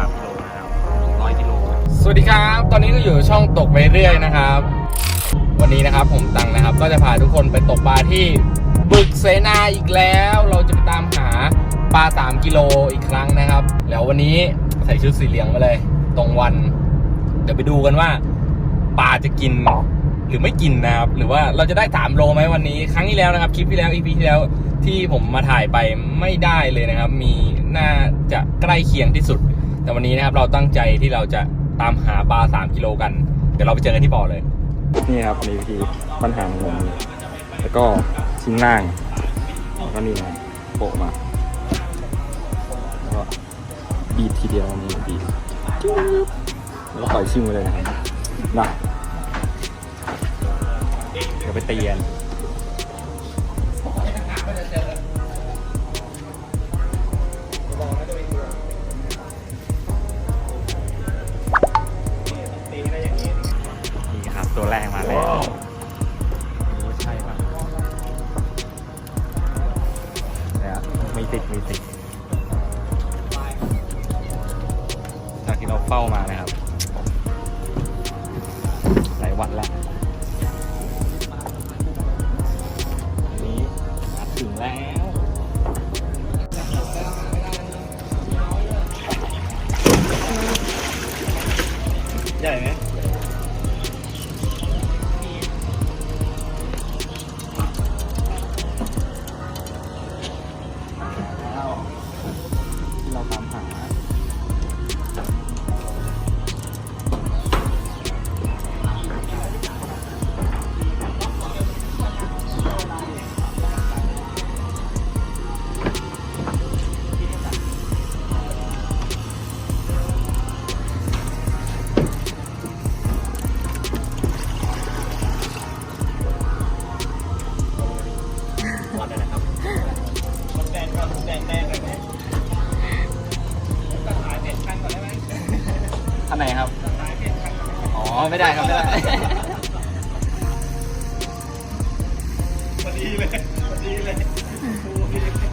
สามกิโลนะครับร้อยกิโลสวัสดีครับ ตอนนี้ก็อยู่ช่องตกไปเรื่อยนะครับ วันนี้นะครับผมตังนะครับ ก็จะพาทุกคนไปตกปลาที่บึกเสนาอีกแล้ว เราจะไปตามหาปลา 3 กิโลอีกครั้งนะครับ แล้ววันนี้ใส่ชุดสีเหลืองมาเลย ตรงวัน เดี๋ยวไปดูกันว่าปลาจะกินหรือไม่กินนะครับ หรือว่าเราจะได้ 3 โลไหมวันนี้ ครั้งที่แล้วนะครับ คลิปที่แล้ว EP ที่แล้วที่ผมมาถ่ายไปไม่ได้เลยนะครับ มีน่าจะใกล้เคียงที่สุด แต่วันนี้นะครับเราตั้งใจที่เราจะตามหาปลา 3 กิโลกัน เดี๋ยวเราไปเจอกันที่บ่อเลย นี่ครับมีวิธีปัญหาของผมแล้วก็ชิ้นล่างแล้วก็นี่นะโปะมา แล้วก็บีบทีเดียวนี่บีบจุ๊บแล้วก็ปล่อยชิ่งไปเลยนะครับนะเดี๋ยวไปเตียนนี่ มีติดมีติดจากที่เราเฝ้ามานะครับ หลายวันแล้วอันนี้มาถึงแล้ว ใหญ่ไหม ดีเลยดีเลย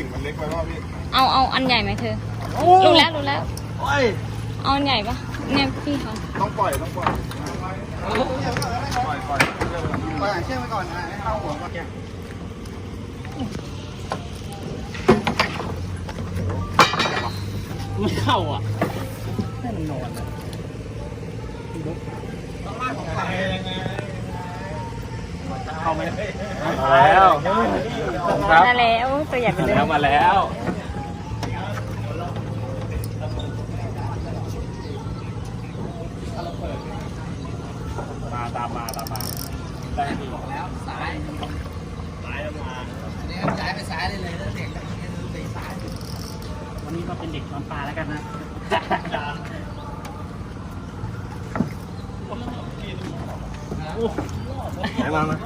สวิงมันเล็กไปว่าพี่เอาเอาอันใหญ่ไหมเธอหลุดแล้วหลุดแล้ว โอ้ยเอาอันใหญ่ปะเนี่ยพี่เขาต้องปล่อยต้องปล่อย ปล่อยปล่อยปล่อยเชือกไว้ก่อนนะให้เข้าหัวก่อนไม่เข้าอะให้มันนอนอะเข้าไหมมาแล้ว ครับได้แล้วตัวใหญ่ไปเลยแล้วมาแล้วมาตามมาตามมาได้ที่บอกแล้วสายสายแล้วมาเนี่ยสายไปสายเลยเลยแล้วเด็กตีสายวันนี้ก็เป็นเด็กนอนปลาแล้วกันนะไหนมามา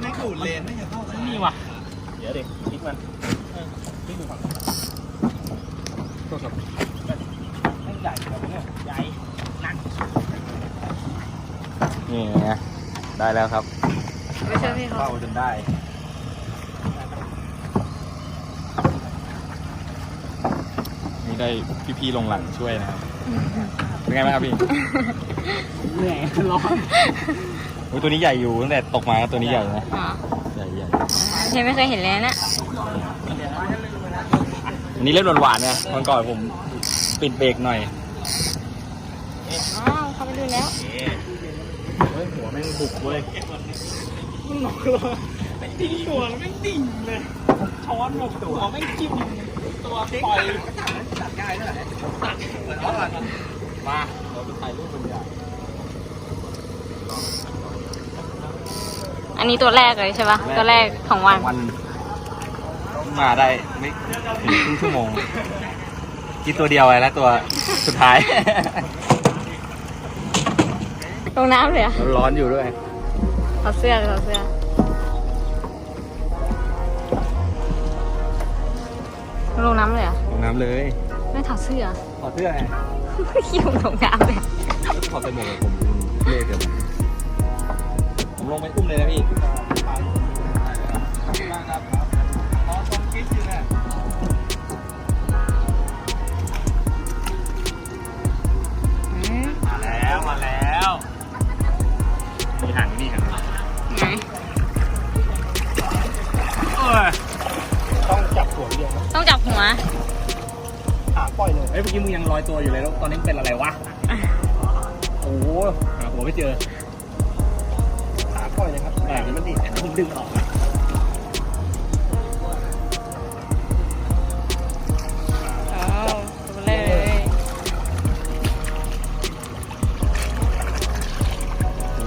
ไม่ขูดเลนไม่จะเข้านี่ว่ะ เดี๋ยวเด็กพลิกมันพลิกดูฝั่งโทษครับไม่ใหญ่แบบนี้ใหญ่หนักนี่ไงได้แล้วครับไปช่วยพี่เขาเข้าจนได้นี่ได้พี่ๆลงหลังช่วยนะครับเป็นไงบ้างครับพี่เหนื่อยร้อนโอ้ยตัวนี้ใหญ่อยู่ตั้งแต่ตกมาตัวนี้ใหญ่นะอ๋อ ใหญ่ใหญ่เธอไม่เคยเห็นเลยนะอันนี้เล่นหวานๆเนี่ยวันก่อนผมปิดเบรกหน่อยอ๋อเขาไปดูแล้วเฮ้ยหัวแม่งบุกเว้ยมันหนอกเลยไม่ดิ่งหัวแม่งดิ่งเลยช้อนหมกตัวไม่จิ้มตัวปล่อยตัดง่ายเท่าไหร่ตัดมาเราไปถ่ายรูปกันใหญ่ อันนี้ตัวแรกเลยใช่ปะตัวแรกของวัน วัน มาได้ไม่ถึงครึ่งชั่วโมง กินตัวเดียวไว้แล้วตัวสุดท้าย ลงน้ำเลยเหรอะร้อนอยู่ด้วยถอดเสื้อถอดเสื้อ ลงน้ำเลยเหรอะลงน้ำเลยไม่ถอดเสื้อถอดเสื้อไงขี้ลงลงน้ำเลยถอดไปหมดเลยผมเล่เกินผมลงไปอุ้มเลย ปล่อยเลยเฮ้ยเมื่อกี้มึงยังลอยตัวอยู่เลยแล้วตอนนี้เป็นอะไรวะ โอ้โหหาหัวไม่เจอหางปล่อยเลยครับแต่นี้มันติดผมดึงออกอ๋อตัวเลย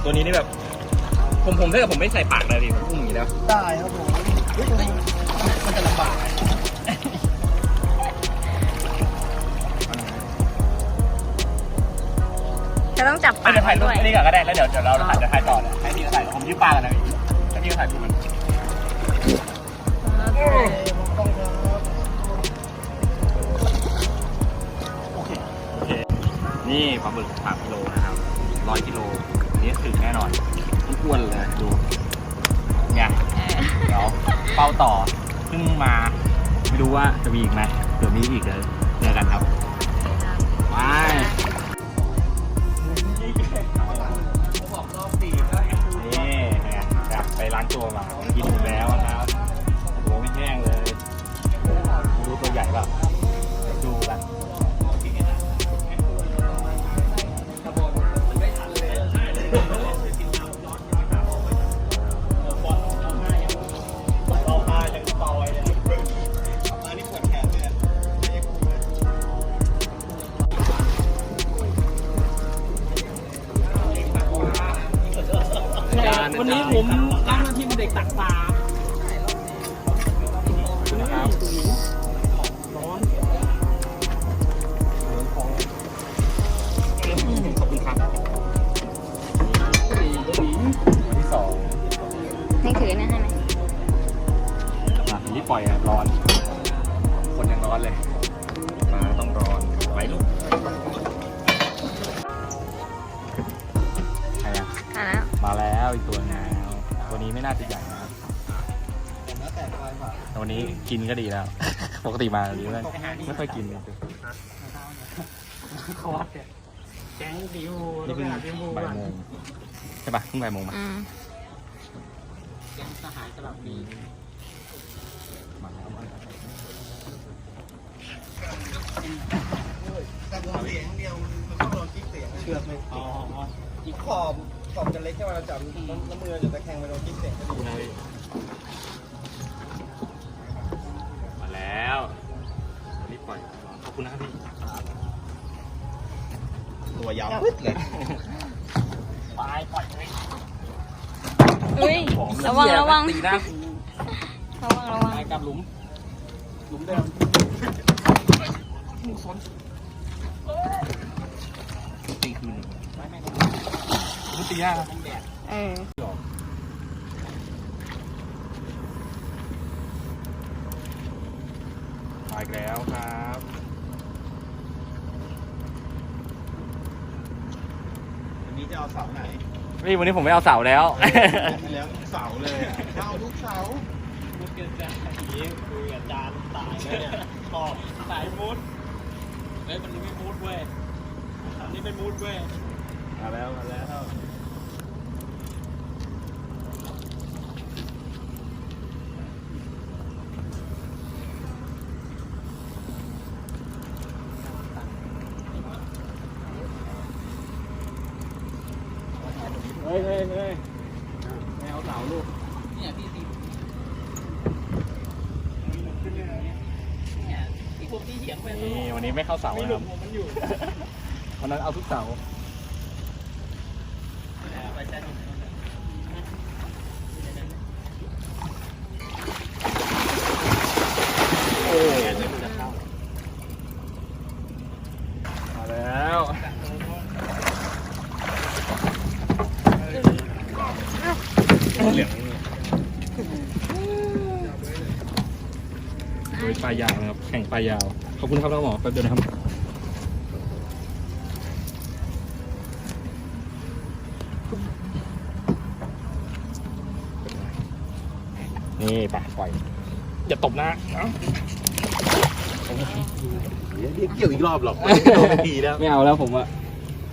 ตัวนี้นี่แบบ ผมผมถ้าเกิดผมไม่ใส่ปากเลยดิผมพุ่งอย่างนี้แล้ว ได้ครับผม จะต้องจับปากเดี๋ยวถ่ายรูปด้วยอันนี้ก่อนก็ได้แล้วเดี๋ยวเดี๋ยวเราถ่ายจะถ่ายต่อเลยให้พี่เขาถ่ายผมยืมปลากันนะพี่ให้พี่เขาถ่ายรูปมันเอ้ยผมต้องครับโอเคนี่ปลาบึกสามกิโลนะครับร้อยกิโลอันนี้ถึงแน่นอนอ้วนๆเลยดูเนี่ยเดี๋ยวเป้าต่อเพิ่งมาไม่รู้ว่าจะมีอีกไหมเดี๋ยวมีอีกเลยเจอกันครับไปนี่ ล้างตัวมากินอยู่แล้วนะครับโอ้โหไม่แห้งเลยดูตัวใหญ่แบบ ให้ถือนะให้ไหมมาที่ปล่อยอะร้อน คนยังร้อนเลย มาต้องร้อนไว้ลูกใครอะอะแล้ว มาแล้วอีกตัวหนึงแล้วตัวนี้ไม่น่าจะใหญ่นะครับ แล้วแต่ควายฝาแต่วันนี้กินก็ดีแล้ว ปกติมาแบบนี้ไม่ไม่ค่อยกินเลยคอร์สเนี่ยแก๊งดิวนี่เพิ่งบ่ายโมงใช่ปะเพิ่งบ่ายโมงมาอืมแก๊งสหายสลับมีมาแล้วมาแล้วแต่ผมเสียงเดียวมันต้องโดนกิ๊กเสียงเชือกไม่ติดอีกขอบขอบจะเล็กใช่ไหมเราจับน้ำน้ำมือจะตะแคงไปโดนกิ๊กเสียงก็ดี มาแล้วรีบปล่อยขอบคุณนะครับพี่ ตัวยาวปึ๊ดเลยปลายปล่อยเลยอุ้ย ระวังระวัง ตีหน้าระวังระวังปลายกลับหลุม หลุมเดิมตีคืนไม่ไม่ไม่ตียากเออมาอีกแล้วครับ นนี้จะเอาเสาไหนนี่วันนี้ผมไม่เอาเสาแล้วที่แล้วทุกเสาเลยอะเอาทุกเสามุดกันจ้าอย่างนี้คุยกับจานตายเลยเนี่ยชอบสายมุดเฮ้ยมันนี้ไม่มุดเว้ยอันนี้ไม่มุดเว้ย มาแล้วมาแล้ว ไเงเงยแมวเสาลูกเนี่ยพี่ตีนี่วันนี้ไม่เข้าเสาไม่หลุดผมมันวันนั้นเอาทุกเสาายาว ขอบคุณครับน้องหมอแป๊บเดียวนะครับ นี่ปะปล่อย อย่าตบนะเอ้าเดี๋ยวเกี่ยวอีกรอบหรอกโดนทีแล้วไม่เอาแล้วผมอะ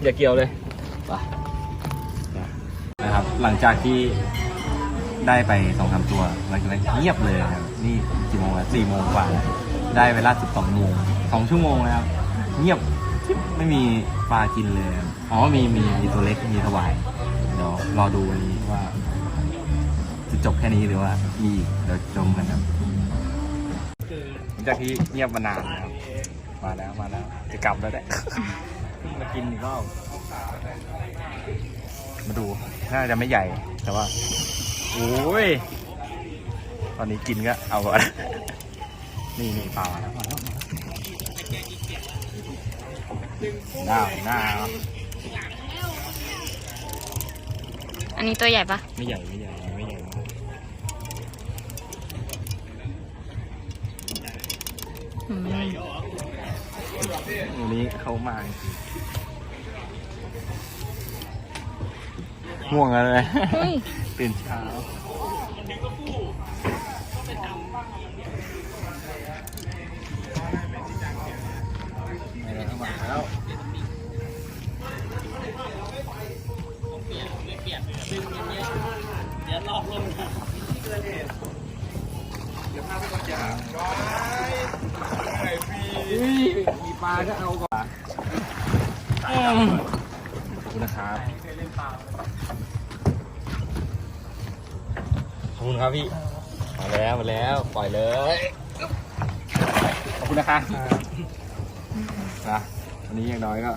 อย่าเกี่ยวเลยไปนะครับ หลังจากที่ได้ไปสองสามตัวหลังจากนั้นเงียบเลยครับนี่กี่โมงแล้วสี่โมงกว่าแล้ว ได้เวลาสิบสองโมงสองชั่วโมงแล้วครับเงียบจิ๊บไม่มีปลากินเลยครับอ๋อมีมีมีตัวเล็กมีถวายเดี๋ยวรอดูวันนี้ว่า จะจบแค่นี้หรือว่ามีอีกเดี๋ยวชมกันครับหลังจากที่เงียบมานานนะครับมาแล้วมาแล้วจะกลับแล้วแหละมากินอีกรอบมาดูน่าจะไม่ใหญ่แต่ว่าโอ้ยตอนนี้กินก็เอาก่อน นี่นี่ปลามาแล้วมาแล้วหน้าหน้าอันนี้ตัวใหญ่ปะไม่ใหญ่ไม่ใหญ่ไม่ใหญ่อืมวันนี้เขามาง่วงแล้วเลยเฮ้ย ตื่นเช้า เดี๋ยวพาไปกันจ้าย้ายหลายปีมีปลาก็เอาก่อนขอบคุณนะครับขอบคุณครับพี่มาแล้วมาแล้วปล่อยเลย ขอบคุณนะครับนะวันนี้อย่างน้อยก็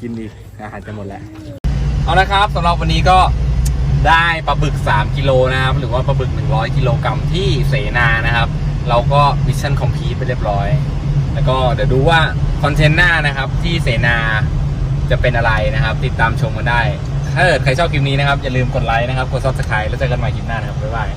กินดีอาหารจะหมดแล้ว เอาละครับสำหรับวันนี้ก็ ได้ปลาบึก 3 กิโลนะครับ หรือว่าปลาบึก 100 กิโลกรัมที่เสนานะครับ เราก็มิชชั่นคอมพลีทไปเรียบร้อย แล้วก็เดี๋ยวดูว่าคอนเทนต์หน้านะครับที่เสนาจะเป็นอะไรนะครับ ติดตามชมกันได้ ถ้าเกิดใครชอบคลิปนี้นะครับ อย่าลืมกดไลค์นะครับ กดซับสไครต์แล้วเจอกันใหม่คลิปหน้านะครับบ๊ายบาย